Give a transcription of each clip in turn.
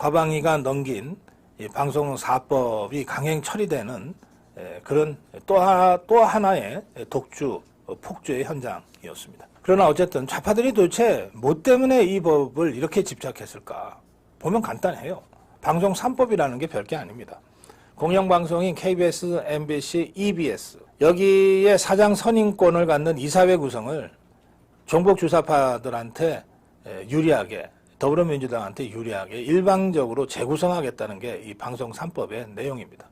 과방위가 넘긴 이 방송 사법이 강행 처리되는 에, 그런 또, 하, 또 하나의 독주, 어, 폭주의 현장이었습니다. 그러나 어쨌든 좌파들이 도대체 뭐 때문에 이 법을 이렇게 집착했을까? 보면 간단해요. 방송 3법이라는 게 별게 아닙니다. 공영방송인 KBS, MBC, EBS 여기에 사장 선임권을 갖는 이사회 구성을 종북 주사파들한테 에, 유리하게 더불어민주당한테 유리하게 일방적으로 재구성하겠다는 게 이 방송 3법의 내용입니다.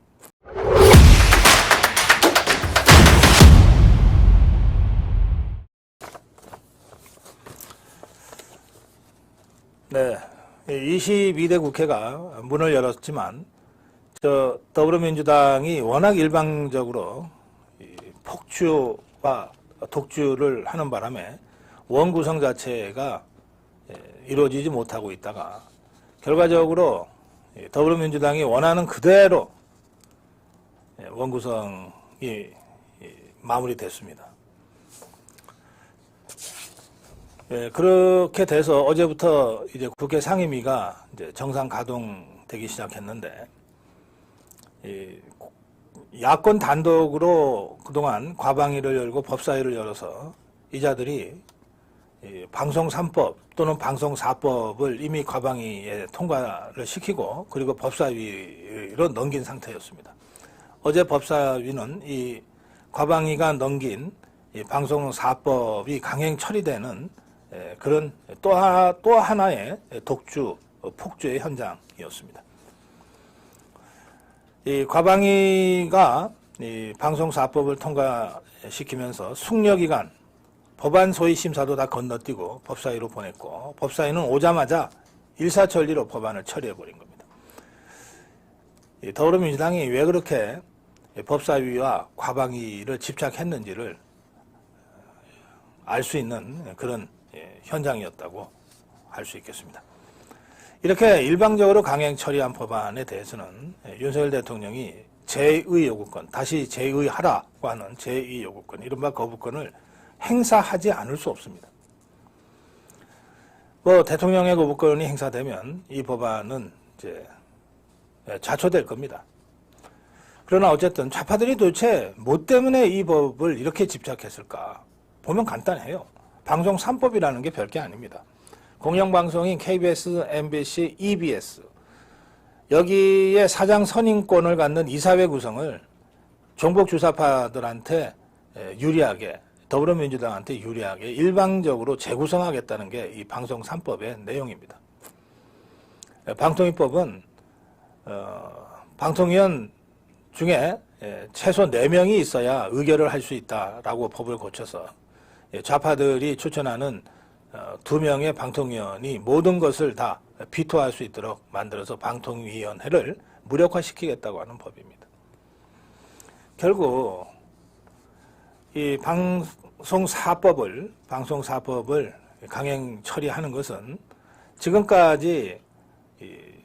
네. 22대 국회가 문을 열었지만 저 더불어민주당이 워낙 일방적으로 이 폭주와 독주를 하는 바람에 원 구성 자체가 예, 이루어지지 못하고 있다가 결과적으로 이 더불어민주당이 원하는 그대로 예, 원 구성이 이 마무리됐습니다. 예, 그렇게 돼서 어제부터 이제 국회 상임위가 이제 정상 가동되기 시작했는데, 이 야권 단독으로 그동안 과방위를 열고 법사위를 열어서 이자들이 이 방송 3법 또는 방송 4법을 이미 과방위에 통과를 시키고 그리고 법사위로 넘긴 상태였습니다. 어제 법사위는 이 과방위가 넘긴 이 방송 4법이 강행 처리되는 에, 그런 또, 하, 또 하나의 독주, 어, 폭주의 현장이었습니다. 이 과방위가 이 방송사법을 통과시키면서 숙려기간 법안 소위 심사도 다 건너뛰고 법사위로 보냈고 법사위는 오자마자 일사천리로 법안을 처리해버린 겁니다. 이 더불어민주당이 왜 그렇게 법사위와 과방위를 집착했는지를 알 수 있는 그런 예, 현장이었다고 할 수 있겠습니다. 이렇게 일방적으로 강행 처리한 법안에 대해서는 예, 윤석열 대통령이 제2 요구권, 다시 제2하라고 하는 제2 요구권, 이른바 거부권을 행사하지 않을 수 없습니다. 뭐 대통령의 거부권이 행사되면 이 법안은 이제 예, 좌초될 겁니다. 그러나 어쨌든 좌파들이 도대체 뭐 때문에 이 법을 이렇게 집착했을까? 보면 간단해요. 방송 3법이라는 게 별게 아닙니다. 공영방송인 KBS, MBC, EBS 여기에 사장 선임권을 갖는 이사회 구성을 종북 주사파들한테 유리하게 더불어민주당한테 유리하게 일방적으로 재구성하겠다는 게 이 방송 3법의 내용입니다. 방통위법은 어, 방통위원 중에 최소 4명이 있어야 의결을 할 수 있다라고 법을 고쳐서 예, 좌파들이 추천하는 어, 두 명의 방통위원이 모든 것을 다 비토할 수 있도록 만들어서 방통위원회를 무력화시키겠다고 하는 법입니다. 결국 이 방 송사법을 방송사법을 강행 처리하는 것은 지금까지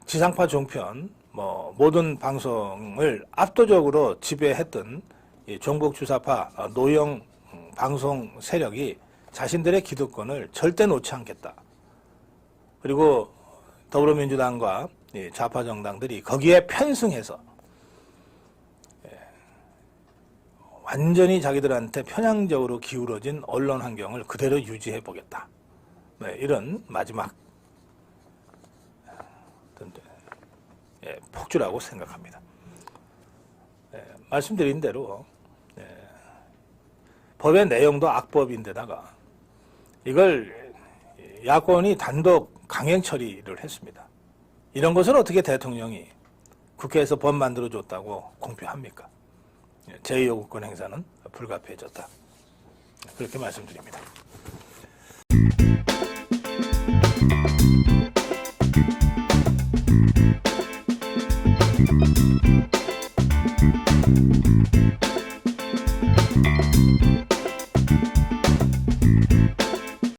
지상파 종편 뭐 모든 방송을 압도적으로 지배했던 종북 주사파 어, 노영 방송 세력이 자신들의 기득권을 절대 놓지 않겠다. 그리고 더불어민주당과 좌파 정당들이 거기에 편승해서 예, 완전히 자기들한테 편향적으로 기울어진 언론 환경을 그대로 유지해 보겠다. 네, 이런 마지막 예, 폭주라고 생각합니다. 예, 말씀드린 대로 법의 내용도 악법인데다가 이걸 야권이 단독 강행 처리를 했습니다. 이런 것을 어떻게 대통령이 국회에서 법 만들어줬다고 공표합니까? 제2요구권 행사는 불가피해졌다. 그렇게 말씀드립니다.